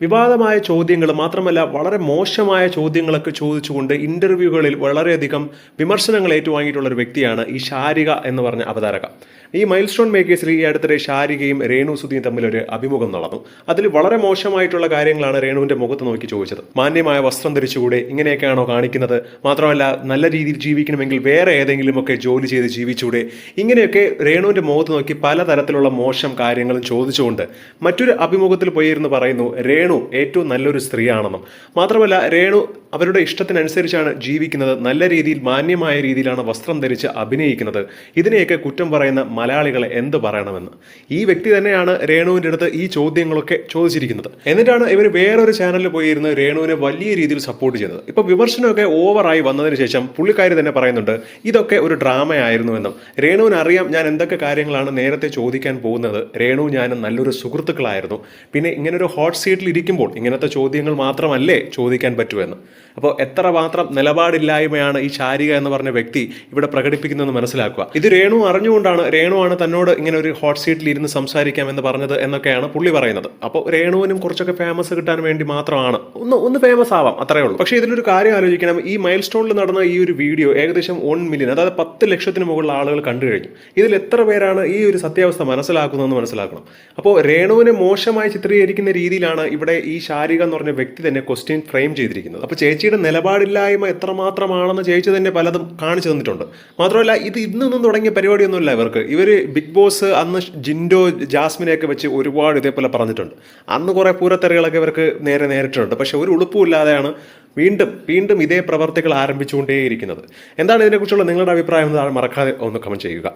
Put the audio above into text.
വിവാദമായ ചോദ്യങ്ങൾ മാത്രമല്ല വളരെ മോശമായ ചോദ്യങ്ങളൊക്കെ ചോദിച്ചുകൊണ്ട് ഇന്റർവ്യൂകളിൽ വളരെയധികം വിമർശനങ്ങൾ ഏറ്റുവാങ്ങിയിട്ടുള്ള ഒരു വ്യക്തിയാണ് ഈ ശാരിക എന്ന് പറഞ്ഞ അവതാരക. ഈ മൈൽ സ്റ്റോൺ മേക്കേഴ്സിൽ ഈ അടുത്തിടെ ശാരികയും രേണു സുധിയും തമ്മിൽ ഒരു അഭിമുഖം നടന്നു. അതിൽ വളരെ മോശമായിട്ടുള്ള കാര്യങ്ങളാണ് രേണുവിന്റെ മുഖത്ത് നോക്കി ചോദിച്ചത്. മാന്യമായ വസ്ത്രം ധരിച്ചുകൂടെ ഇങ്ങനെയൊക്കെയാണോ കാണിക്കുന്നത്? മാത്രമല്ല നല്ല രീതിയിൽ ജീവിക്കണമെങ്കിൽ വേറെ ഏതെങ്കിലുമൊക്കെ ജോലി ചെയ്ത് ജീവിച്ചൂടെ? ഇങ്ങനെയൊക്കെ രേണുവിന്റെ മുഖത്ത് നോക്കി പലതരത്തിലുള്ള മോശം കാര്യങ്ങളും ചോദിച്ചുകൊണ്ട് മറ്റൊരു അഭിമുഖത്തിൽ പോയിരുന്നു പറയുന്നു രേണു ഏറ്റവും നല്ലൊരു സ്ത്രീയാണെന്നും. മാത്രമല്ല രേണു അവരുടെ ഇഷ്ടത്തിനനുസരിച്ചാണ് ജീവിക്കുന്നത്. നല്ല രീതിയിൽ മാന്യമായ രീതിയിലാണ് വസ്ത്രം ധരിച്ച് അഭിനയിക്കുന്നത്. ഇതിനെയൊക്കെ കുറ്റം പറയുന്ന മലയാളികളെ എന്ത് പറയണമെന്ന്? ഈ വ്യക്തി തന്നെയാണ് രേണുവിന്റെ അടുത്ത് ഈ ചോദ്യങ്ങളൊക്കെ ചോദിച്ചിരിക്കുന്നത്. എന്നിട്ടാണ് ഇവർ വേറൊരു ചാനലിൽ പോയിരുന്ന് രേണുവിനെ വലിയ രീതിയിൽ സപ്പോർട്ട് ചെയ്തത്. ഇപ്പോൾ വിമർശനമൊക്കെ ഓവറായി വന്നതിന് ശേഷം പുള്ളിക്കാരി തന്നെ പറയുന്നുണ്ട് ഇതൊക്കെ ഒരു ഡ്രാമയായിരുന്നുവെന്നും രേണുവിന് അറിയാം ഞാൻ എന്തൊക്കെ കാര്യങ്ങളാണ് നേരത്തെ ചോദിക്കാൻ പോകുന്നത്. രേണു ഞാനും നല്ലൊരു സുഹൃത്തുക്കളായിരുന്നു. പിന്നെ ഇങ്ങനൊരു ഹോട്ട് സീറ്റിൽ ഇരിക്കുമ്പോൾ ഇങ്ങനത്തെ ചോദ്യങ്ങൾ മാത്രമല്ലേ ചോദിക്കാൻ പറ്റുമെന്ന് അപ്പോൾ എത്ര മാത്രം നിലപാടില്ലായ്മയാണ് ഈ ശാരിക എന്ന് പറഞ്ഞ വ്യക്തി ഇവിടെ പ്രകടിപ്പിക്കുന്നതെന്ന് മനസ്സിലാക്കുക. ഇത് രേണു അറിഞ്ഞുകൊണ്ടാണ് രേണുവാണ് തന്നോട് ഇങ്ങനെ ഒരു ഹോട്ട് സീറ്റിൽ ഇരുന്ന് സംസാരിക്കാം എന്ന് പറഞ്ഞത് എന്നൊക്കെയാണ് പുള്ളി പറയുന്നത്. അപ്പോൾ രേണുവിനും കുറച്ചൊക്കെ ഫേമസ് കിട്ടാൻ വേണ്ടി മാത്രമാണ്. ഒന്ന് ഒന്ന് ഫേമസ് ആവാം അത്രേ ഉള്ളൂ. പക്ഷേ ഇതിലൊരു കാര്യം ആലോചിക്കണം. ഈ മൈൽ സ്റ്റോണിൽ നടന്ന ഈ ഒരു വീഡിയോ ഏകദേശം വൺ മില്യൺ അതായത് പത്ത് ലക്ഷത്തിന് മുകളിൽ ആളുകൾ കണ്ടു കഴിഞ്ഞു. ഇതിൽ എത്ര പേരാണ് ഈ ഒരു സത്യാവസ്ഥ മനസ്സിലാക്കുന്നതെന്ന് മനസ്സിലാക്കണം. അപ്പോൾ രേണുവിനെ മോശമായി ചിത്രീകരിക്കുന്ന രീതിയിലാണ് ഇവിടെ ഈ ശാരിക എന്ന് പറഞ്ഞ വ്യക്തി തന്നെ ക്വസ്റ്റ്യൻ ഫ്രെയിം ചെയ്തിരിക്കുന്നത്. അപ്പോൾ ചേച്ചിയുടെ നിലപാടില്ലായ്മ എത്രമാത്രമാണെന്ന് ചേച്ചി തന്നെ പലതും കാണിച്ചു തന്നിട്ടുണ്ട്. മാത്രമല്ല ഇത് ഇന്നൊന്നും തുടങ്ങിയ പരിപാടിയൊന്നുമില്ല ഇവർക്ക്. ഇവർ ബിഗ് ബോസ് അന്ന് ജിൻഡോ ജാസ്മിനെയൊക്കെ വെച്ച് ഒരുപാട് ഇതേപോലെ പറഞ്ഞിട്ടുണ്ട്. അന്ന് കുറേ പൂരത്തെറികളൊക്കെ ഇവർക്ക് നേരെ നേരിട്ടുണ്ട് പക്ഷെ ഒരു ഉളുപ്പുമില്ലാതെയാണ് വീണ്ടും വീണ്ടും ഇതേ പ്രവർത്തികൾ ആരംഭിച്ചുകൊണ്ടേയിരിക്കുന്നത്. എന്താണ് ഇതിനെക്കുറിച്ചുള്ള നിങ്ങളുടെ അഭിപ്രായം എന്ന് മറക്കാതെ ഒന്ന് കമന്റ് ചെയ്യുക.